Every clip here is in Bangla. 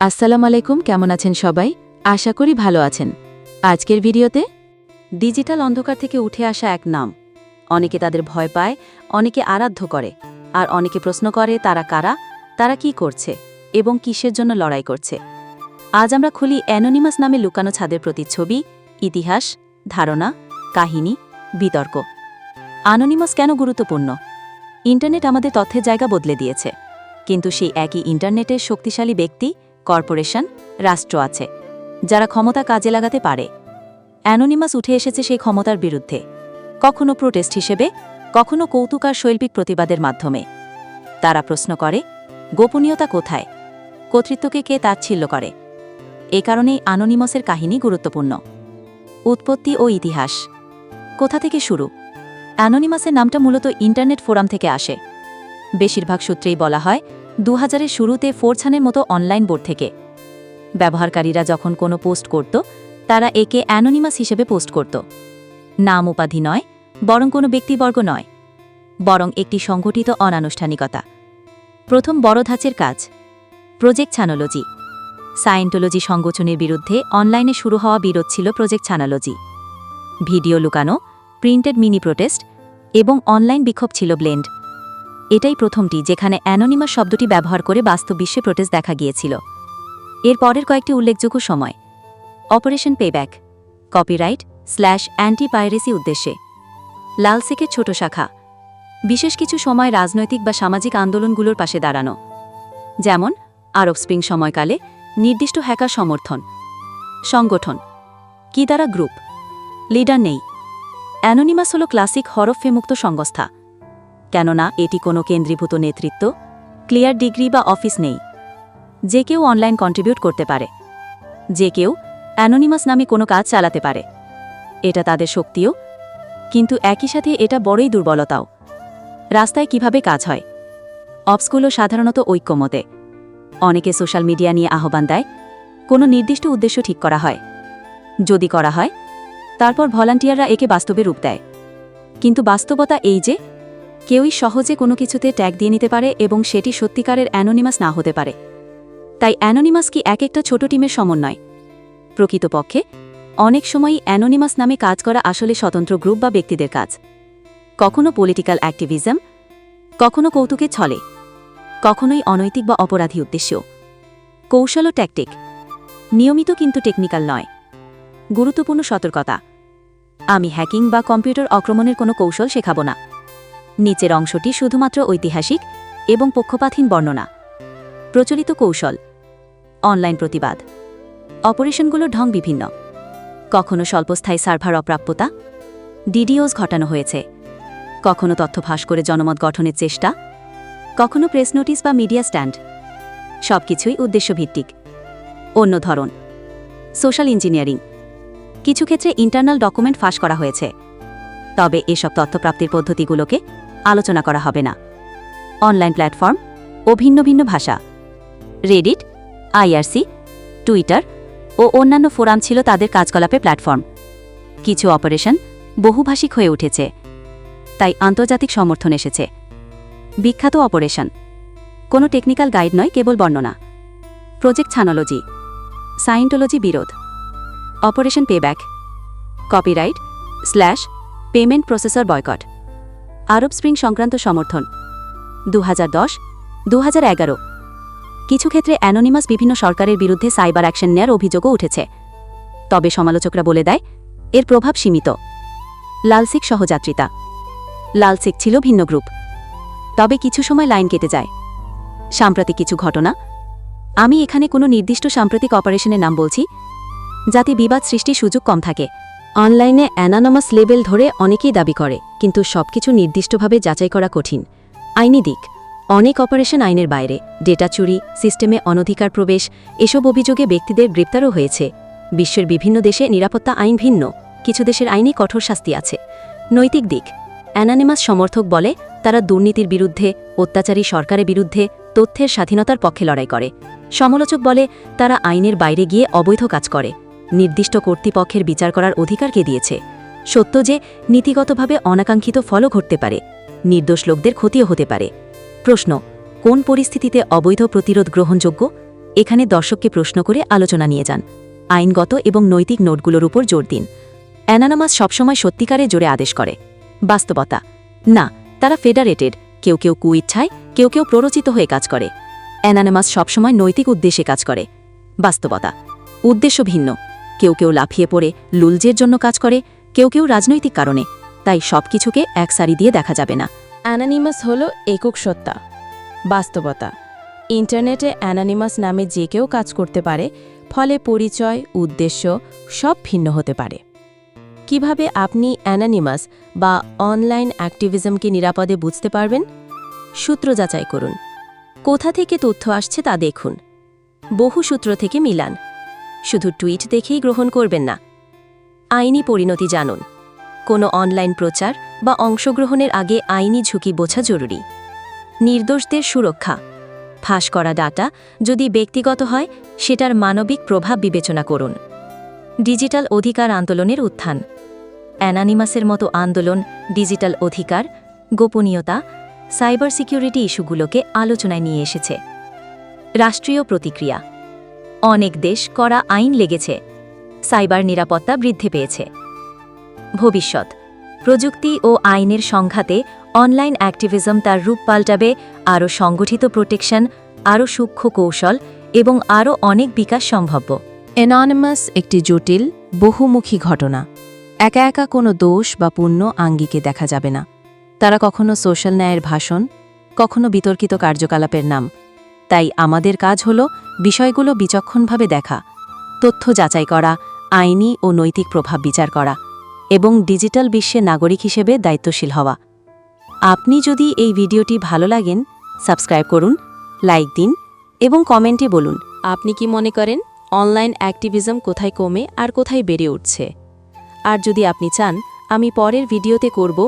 আসসালামু আলাইকুম, কেমন আছেন সবাই? আশা করি ভালো আছেন। আজকের ভিডিওতে ডিজিটাল অন্ধকার থেকে উঠে আসা এক নাম। অনেকে তাদের ভয় পায়, অনেকে আরাধ্য করে, আর অনেকে প্রশ্ন করে, তারা কারা? তারা কি করছে? এবং কিসের জন্য লড়াই করছে? আজ আমরা খুলি অ্যানোনিমাস নামে লুকানো ছাদের প্রতিচ্ছবি, ইতিহাস, ধারণা, কাহিনী, বিতর্ক। অ্যানোনিমাস কেন গুরুত্বপূর্ণ? ইন্টারনেট আমাদের তথ্যের জায়গা বদলে দিয়েছে। কিন্তু সেই একই ইন্টারনেটের শক্তিশালী ব্যক্তি কর্পোরেশন, রাষ্ট্র আছে, যারা ক্ষমতা কাজে লাগাতে পারে। অ্যানোনিমাস উঠে এসেছে সেই ক্ষমতার বিরুদ্ধে। কখনো প্রোটেস্ট হিসেবে, কখনো কৌতুক আর শৈল্পিক প্রতিবাদের মাধ্যমে। তারা প্রশ্ন করে, গোপনীয়তা কোথায়? কর্তৃত্বকে কে তাচ্ছিল্য করে? এ কারণেই আনোনিমাসের কাহিনী গুরুত্বপূর্ণ। উৎপত্তি ও ইতিহাস। কোথা থেকে শুরু? অ্যানোনিমাসের নামটা মূলত ইন্টারনেট ফোরাম থেকে আসে। বেশিরভাগ সূত্রেই বলা হয় দু হাজারের শুরুতে ফোরছানের মতো অনলাইন বোর্ড থেকে। ব্যবহারকারীরা যখন কোনো পোস্ট করত, তারা একে অ্যানোনিমাস হিসেবে পোস্ট করত। নাম উপাধি নয়, বরং কোনো ব্যক্তিবর্গ নয়, বরং একটি সংগঠিত অনানুষ্ঠানিকতা। প্রথম বড় ধাঁচের কাজ, প্রজেক্ট ছানোলজি। সায়েন্টোলজি সংগঠনের বিরুদ্ধে অনলাইনে শুরু হওয়া বিরোধ ছিল প্রজেক্ট ছানোলজি। ভিডিও লুকানো, প্রিন্টেড মিনি প্রোটেস্ট এবং অনলাইন বিক্ষোভ ছিল ব্লেন্ড। এটাই প্রথমটি যেখানে অ্যানোনিমাস শব্দটি ব্যবহার করে বাস্তব বিশ্বে প্রোটেস্ট দেখা গিয়েছিল। এর পরের কয়েকটি উল্লেখযোগ্য সময়। Operation payback. Copyright slash anti piracy উদ্দেশ্যে। লালসেকের ছোট শাখা। বিশেষ কিছু সময় রাজনৈতিক বা সামাজিক আন্দোলনগুলোর পাশে দাঁড়ানো। যেমন, আরব স্প্রিং সময়কালে নির্দিষ্ট হ্যাকার সমর্থন। সংগঠন। কি দ্বারা গ্রুপ। লিডার নেই। অ্যানোনিমাস হল ক্লাসিক হরফেমুক্ত সংস্থা। কেননা এটি কোনো কেন্দ্রীভূত নেতৃত্ব, ক্লিয়ার ডিগ্রি বা অফিস নেই। যে কেউ অনলাইন কন্ট্রিবিউট করতে পারে। যে কেউ অ্যানোনিমাস নামে কোনো কাজ চালাতে পারে। এটা তাদের শক্তিও, কিন্তু একই সাথে এটা বড়ই দুর্বলতাও। রাস্তায় কীভাবে কাজ হয়? অপসগুলো সাধারণত ঐক্যমতে। অনেকে সোশ্যাল মিডিয়া নিয়ে আহ্বান দেয়, কোনো নির্দিষ্ট উদ্দেশ্য ঠিক করা হয়। যদি করা হয়, তারপর ভলান্টিয়াররা একে বাস্তবে রূপ দেয়। কিন্তু বাস্তবতা এই যে কেউই সহজে কোনো কিছুতে ট্যাগ দিয়ে নিতে পারে এবং সেটি সত্যিকারের অ্যানোনিমাস না হতে পারে। তাই অ্যানোনিমাস কি এক একটা ছোট টিমের সমন্বয়? প্রকৃতপক্ষে, অনেক সময়ই অ্যানোনিমাস নামে কাজ করা আসলে স্বতন্ত্র গ্রুপ বা ব্যক্তিদের কাজ। কখনো পলিটিক্যাল অ্যাক্টিভিজম, কখনো কৌতুকে ছলে, কখনোই অনৈতিক বা অপরাধী উদ্দেশ্য কৌশল ও ট্যাকটিক, নিয়মিত কিন্তু টেকনিক্যাল নয়। গুরুত্বপূর্ণ সতর্কতা, আমি হ্যাকিং বা কম্পিউটার আক্রমণের কোনো কৌশল শেখাব না। নিচের অংশটি শুধুমাত্র ঐতিহাসিক এবং পক্ষপাতহীন বর্ণনা। প্রচলিত কৌশল। অনলাইন প্রতিবাদ। অপারেশনগুলোর ঢং বিভিন্ন। কখনো স্বল্পস্থায়ী সার্ভার অপ্রাপ্যতা। ডিডিওস ঘটানো হয়েছে। কখনো তথ্য ফাঁস করে জনমত গঠনের চেষ্টা। কখনো প্রেস নোটিশ বা মিডিয়া স্ট্যান্ড। সবকিছুই উদ্দেশ্যভিত্তিক। অন্য ধরন। Social engineering. কিছু ক্ষেত্রে ইন্টারনাল ডকুমেন্ট ফাঁস করা হয়েছে। তবে এসব তথ্যপ্রাপ্তির পদ্ধতিগুলোকে আলোচনা করা হবে না। অনলাইন প্ল্যাটফর্ম ও ভিন্ন ভিন্ন ভাষা। রেডিট আইআরসি টুইটার ও অন্যান্য ফোরাম ছিল তাদের কাজকলাপের প্ল্যাটফর্ম। কিছু অপারেশন বহুভাষিক হয়ে উঠেছে, তাই আন্তর্জাতিক সমর্থন এসেছে। বিখ্যাত অপারেশন। কোনো টেকনিক্যাল গাইড নয়, কেবল বর্ণনা। প্রজেক্ট ছানোলজি, সাইন্টোলজি বিরোধ। Operation payback copyright slash payment processor boycott Arab spring সংক্রান্ত সমর্থন। দু হাজার দশ দু কিছু ক্ষেত্রে অ্যানোনিমাস বিভিন্ন সরকারের বিরুদ্ধে সাইবার অ্যাকশন নেয়ার অভিযোগও উঠেছে। তবে সমালোচকরা বলে দেয়, এর প্রভাব সীমিত। লালসিক সহযাত্রিতা। লালসিক ছিল ভিন্ন গ্রুপ। তবে কিছু সময় লাইন কেটে যায়। সাম্প্রতিক কিছু ঘটনা। আমি এখানে কোনো নির্দিষ্ট সাম্প্রতিক অপারেশনের নাম বলছি, যাতে বিবাদ সৃষ্টির সুযোগ কম থাকে। অনলাইনে অ্যানানমাস লেবেল ধরে অনেকেই দাবি করে, কিন্তু সবকিছু নির্দিষ্টভাবে যাচাই করা কঠিন। আইনি দিক, অনেক অপারেশন আইনের বাইরে, ডেটা চুরি, সিস্টেমে অনধিকার প্রবেশ, এসব অভিযোগে ব্যক্তিদের গ্রেপ্তারও হয়েছে। বিশ্বের বিভিন্ন দেশে নিরাপত্তা আইন ভিন্ন, কিছু দেশের আইনে কঠোর শাস্তি আছে। নৈতিক দিক, অ্যানানিমাস সমর্থক বলে, তারা দুর্নীতির বিরুদ্ধে, অত্যাচারী সরকারের বিরুদ্ধে, তথ্যের স্বাধীনতার পক্ষে লড়াই করে। সমালোচক বলে, তারা আইনের বাইরে গিয়ে অবৈধ কাজ করে। নির্দিষ্ট কর্তৃপক্ষের বিচার করার অধিকারকে দিয়েছে। সত্য যে, নীতিগতভাবে অনাকাঙ্ক্ষিত ফলও ঘটতে পারে। নির্দোষ লোকদের ক্ষতিও হতে পারে। প্রশ্ন, কোন পরিস্থিতিতে অবৈধ প্রতিরোধ গ্রহণযোগ্য? এখানে দর্শককে প্রশ্ন করে আলোচনা নিয়ে যান। আইনগত এবং নৈতিক নোটগুলোর উপর জোর দিন। অ্যানানামাস সবসময় সত্যিকারে জোরে আদেশ করে। বাস্তবতা, না, তারা ফেডারেটেড, কেউ কেউ কুইচ্ছায়, কেউ কেউ প্ররোচিত হয়ে কাজ করে। অ্যানানামাস সবসময় নৈতিক উদ্দেশ্যে কাজ করে। বাস্তবতা, উদ্দেশ্য ভিন্ন। কেউ কেউ লাফিয়ে পড়ে, লুলজের জন্য কাজ করে, কেউ কেউ রাজনৈতিক কারণে। তাই সবকিছুকে এক সারি দিয়ে দেখা যাবে না। অ্যানানিমাস হল একক সত্তা, বাস্তবতা। ইন্টারনেটে অ্যানানিমাস নামে যে কেউ কাজ করতে পারে, ফলে পরিচয়, উদ্দেশ্য সব ভিন্ন হতে পারে। কীভাবে আপনি অ্যানানিমাস বা অনলাইন অ্যাক্টিভিজমকে নিরাপদে বুঝতে পারবেন? সূত্র যাচাই করুন। কোথা থেকে তথ্য আসছে তা দেখুন। বহু সূত্র থেকে মিলান। শুধু টুইট দেখেই গ্রহণ করবেন না। আইনি পরিণতি জানুন। কোনো অনলাইন প্রচার বা অংশগ্রহণের আগে আইনি ঝুঁকি বোঝা জরুরি। নির্দোষদের সুরক্ষা। ফাঁস করা ডাটা যদি ব্যক্তিগত হয়, সেটার মানবিক প্রভাব বিবেচনা করুন। ডিজিটাল অধিকার আন্দোলনের উত্থান। অ্যানানিমাসের মতো আন্দোলন, ডিজিটাল অধিকার, গোপনীয়তা, সাইবার সিকিউরিটি ইস্যুগুলোকে আলোচনায় নিয়ে এসেছে। রাষ্ট্রীয় প্রতিক্রিয়া। অনেক দেশ করা আইন লেগেছে। সাইবার নিরাপত্তা বৃদ্ধি পেয়েছে। ভবিষ্যৎ। প্রযুক্তি ও আইনের সংঘাতে অনলাইন অ্যাক্টিভিজম তার রূপ পাল্টাবে, আরও সংগঠিত প্রোটেকশন, আরও সূক্ষ্ম কৌশল এবং আরও অনেক বিকাশ সম্ভব্য। এননিমাস একটি জটিল, বহুমুখী ঘটনা। একা একা কোনো দোষ বা পূর্ণ আঙ্গিকে দেখা যাবে না। তারা কখনো সোশ্যাল ন্যায়ের ভাষণ, কখনো বিতর্কিত কার্যকলাপের নাম। তাই আমাদের কাজ হল বিষয়গুলো বিচক্ষণভাবে দেখা, তথ্য যাচাই করা, আইনি ও নৈতিক প্রভাব বিচার করা এবং ডিজিটাল বিশ্বে নাগরিক হিসেবে দায়িত্বশীল হওয়া। আপনি যদি এই ভিডিওটি ভালো লাগেন, সাবস্ক্রাইব করুন, লাইক দিন এবং কমেন্টে বলুন, আপনি কি মনে করেন অনলাইন অ্যাক্টিভিজম কোথায় কমে আর কোথায় বেড়ে উঠছে? আর যদি আপনি চান, আমি পরের ভিডিওতে করব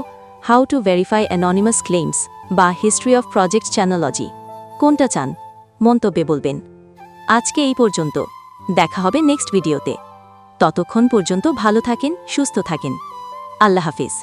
how to verify anonymous claims বা হিস্ট্রি অফ প্রজেক্ট চ্যানোলজি। কোনটা চান? মন্তব্যে বলবেন, আজকে এই পর্যন্ত। দেখা হবে নেক্সট ভিডিওতে। ততক্ষণ পর্যন্ত ভালো থাকেন, সুস্থ থাকেন। আল্লাহ হাফিজ।